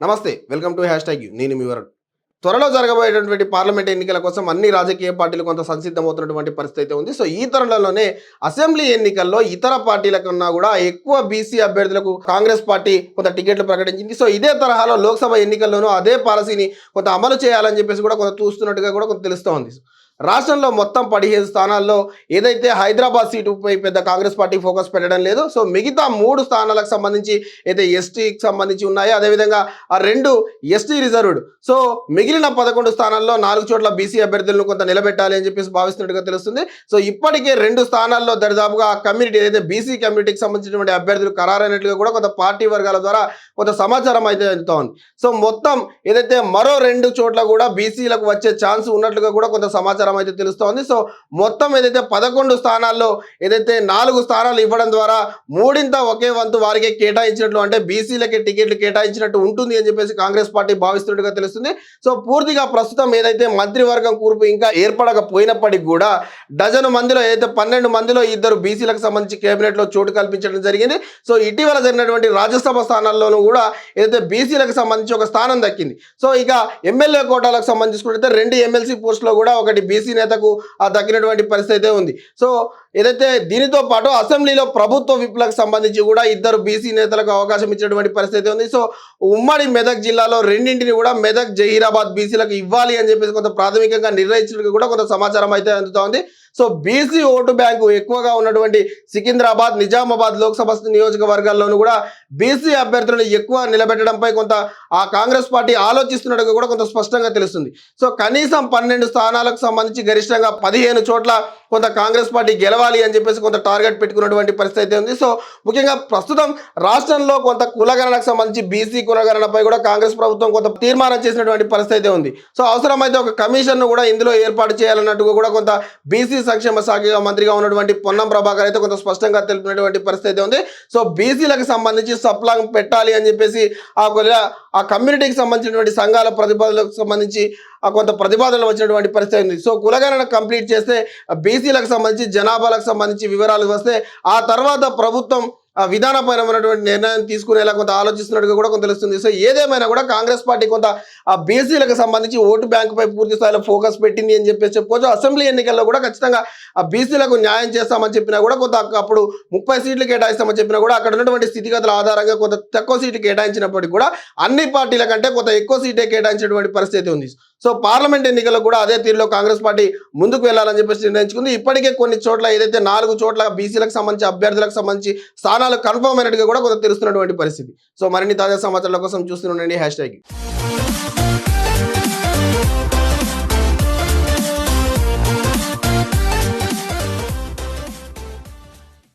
నమస్తే welcome to hash tag నేను మీ వరుణ్. త్వరలో జరగబోయేటటువంటి పార్లమెంట్ ఎన్నికల కోసం అన్ని రాజకీయ పార్టీలు కొంత సంసిద్ధమవుతున్నటువంటి పరిస్థితి అయితే ఉంది. సో ఈ తరుణంలోనే అసెంబ్లీ ఎన్నికల్లో ఇతర పార్టీల కన్నా కూడా ఎక్కువ బీసీ అభ్యర్థులకు కాంగ్రెస్ పార్టీ కొంత టికెట్లు ప్రకటించింది. సో ఇదే తరహాలో లోక్సభ ఎన్నికల్లోనూ అదే పాలసీని కొంత అమలు చేయాలని చెప్పేసి కూడా కొంత చూస్తున్నట్టుగా కూడా కొంత తెలుస్తోంది. రాష్ట్రంలో మొత్తం పదిహేను స్థానాల్లో ఏదైతే హైదరాబాద్ సీటుపై పెద్ద కాంగ్రెస్ పార్టీ ఫోకస్ పెట్టడం లేదు. సో మిగతా మూడు స్థానాలకు సంబంధించి అయితే ఎస్టీకి సంబంధించి ఉన్నాయో? అదేవిధంగా ఆ రెండు ఎస్టీ రిజర్వ్డ్. సో మిగిలిన పదకొండు స్థానాల్లో నాలుగు చోట్ల బీసీ అభ్యర్థులను కొంత నిలబెట్టాలి అని చెప్పేసి భావిస్తున్నట్టుగా తెలుస్తుంది. సో ఇప్పటికే రెండు స్థానాల్లో దరిదాపుగా ఆ కమ్యూనిటీ ఏదైతే బీసీ కమ్యూనిటీకి సంబంధించినటువంటి అభ్యర్థులు ఖరారైనట్లుగా కూడా కొంత పార్టీ వర్గాల ద్వారా కొంత సమాచారం అయితే వెళ్తా ఉంది. సో మొత్తం ఏదైతే మరో రెండు చోట్ల కూడా బీసీలకు వచ్చే ఛాన్స్ ఉన్నట్లుగా కూడా కొంత సమాచారం అయితే తెలుస్తోంది. సో మొత్తం ఏదైతే పదకొండు స్థానాల్లో ఏదైతే నాలుగు స్థానాలు ఇవ్వడం ద్వారా మూడింత ఒకే వంతు వారికి కేటాయించినట్లు అంటే బీసీలకి టికెట్లు కేటాయించినట్టు ఉంటుంది అని చెప్పేసి కాంగ్రెస్ పార్టీ భావిస్తున్నట్టుగా తెలుస్తుంది. సో పూర్తిగా ప్రస్తుతం ఏదైతే మంత్రివర్గం కూర్పు ఇంకా ఏర్పడకపోయినప్పటికీ కూడా డజను మందిలో ఏదైతే పన్నెండు మందిలో ఇద్దరు బీసీలకు సంబంధించి కేబినెట్లో చోటు కల్పించడం జరిగింది. సో ఇటీవల జరిగినటువంటి రాజ్యసభ స్థానాల్లోనూ కూడా ఏదైతే బీసీలకు సంబంధించి ఒక స్థానం దక్కింది. సో ఇక ఎమ్మెల్యే కోటాలకు సంబంధించుకుంటే రెండు ఎమ్మెల్సీ పోస్టులో కూడా ఒకటి బీసీ నేతకు ఆ పరిస్థితి అయితే ఉంది. సో ఏదైతే దీనితో పాటు అసెంబ్లీలో ప్రభుత్వ విప్లకు సంబంధించి కూడా ఇద్దరు బీసీ నేతలకు అవకాశం ఇచ్చినటువంటి పరిస్థితి ఉంది. సో ఉమ్మడి మెదక్ జిల్లాలో రెండింటిని కూడా మెదక్ జహీరాబాద్ బీసీలకు ఇవ్వాలి అని చెప్పేసి కొంత ప్రాథమికంగా నిర్ణయించడానికి కూడా కొంత సమాచారం అయితే అందుతోంది సో బీసీ ఓటు బ్యాంకు ఎక్కువగా ఉన్నటువంటి సికింద్రాబాద్ నిజామాబాద్ లోక్సభ నియోజకవర్గాల్లోనూ కూడా బీసీ అభ్యర్థులను ఎక్కువ నిలబెట్టడంపై కొంత ఆ కాంగ్రెస్ పార్టీ ఆలోచిస్తున్నట్టుగా కూడా కొంత స్పష్టంగా తెలుస్తుంది. సో కనీసం పన్నెండు స్థానాలకు సంబంధించి గరిష్టంగా పదిహేను చోట్ల కొంత కాంగ్రెస్ పార్టీ గెలవాలి అని చెప్పేసి కొంత టార్గెట్ పెట్టుకున్నటువంటి పరిస్థితి అయితే ఉంది. సో ముఖ్యంగా ప్రస్తుతం రాష్ట్రంలో కొంత కులగణనకు సంబంధించి బీసీ కులగణనపై కూడా కాంగ్రెస్ ప్రభుత్వం కొంత తీర్మానం చేసినటువంటి పరిస్థితి ఉంది. సో అవసరమైతే ఒక కమిషన్ను కూడా ఇందులో ఏర్పాటు చేయాలన్నట్టుగా కూడా కొంత బీసీ సంక్షేమ శాఖ మంత్రిగా ఉన్నటువంటి పొన్నం ప్రభాకర్ అయితే కొంత స్పష్టంగా తెలిపినటువంటి పరిస్థితి ఉంది. సో బీసీలకు సంబంధించి సప్లాంగ్ పెట్టాలి అని చెప్పేసి ఆ కొద్దిగా ఆ కమ్యూనిటీకి సంబంధించినటువంటి సంఘాల ప్రతిపాదనలకు సంబంధించి ఆ కొంత ప్రతిపాదనలు వచ్చినటువంటి పరిస్థితి ఉంది సో కులగణన కంప్లీట్ చేస్తే బీసీలకు సంబంధించి జనాభాలకు సంబంధించి వివరాలు వస్తే ఆ తర్వాత ప్రభుత్వం విధానపరమైనటువంటి నిర్ణయం తీసుకునేలా కొంత ఆలోచిస్తున్నట్టుగా కూడా కొంత తెలుస్తుంది. సో ఏదేమైనా కూడా కాంగ్రెస్ పార్టీ కొంత ఆ బీసీలకు సంబంధించి ఓటు బ్యాంకుపై పూర్తి స్థాయిలో ఫోకస్ పెట్టింది అని చెప్పేసి చెప్పుకోవచ్చు. అసెంబ్లీ ఎన్నికల్లో కూడా ఖచ్చితంగా ఆ బీసీలకు న్యాయం చేస్తామని చెప్పినా కూడా కొంత అప్పుడు ముప్పై సీట్లు కేటాయిస్తామని చెప్పినా కూడా అక్కడ ఉన్నటువంటి స్థితిగతుల ఆధారంగా కొంత తక్కువ సీట్లు కేటాయించినప్పటికీ కూడా అన్ని పార్టీల కంటే కొంత ఎక్కువ సీటే కేటాయించినటువంటి పరిస్థితి ఉంది. సో పార్లమెంట్ ఎన్నికల్లో కూడా అదే తీరులో కాంగ్రెస్ పార్టీ ముందుకు వెళ్ళాలని చెప్పేసి నిర్ణయించుకుంది. ఇప్పటికే కొన్ని చోట్ల ఏదైతే నాలుగు చోట్ల బీసీలకు సంబంధించి అభ్యర్థులకు సంబంధించి స్థానాలు కన్ఫర్మ్ అయినట్టుగా కూడా కొంత తెలుస్తున్నటువంటి పరిస్థితి. సో మరిన్ని తాజా సమాచారాల కోసం చూస్తుండండి హ్యాష్ ట్యాగ్.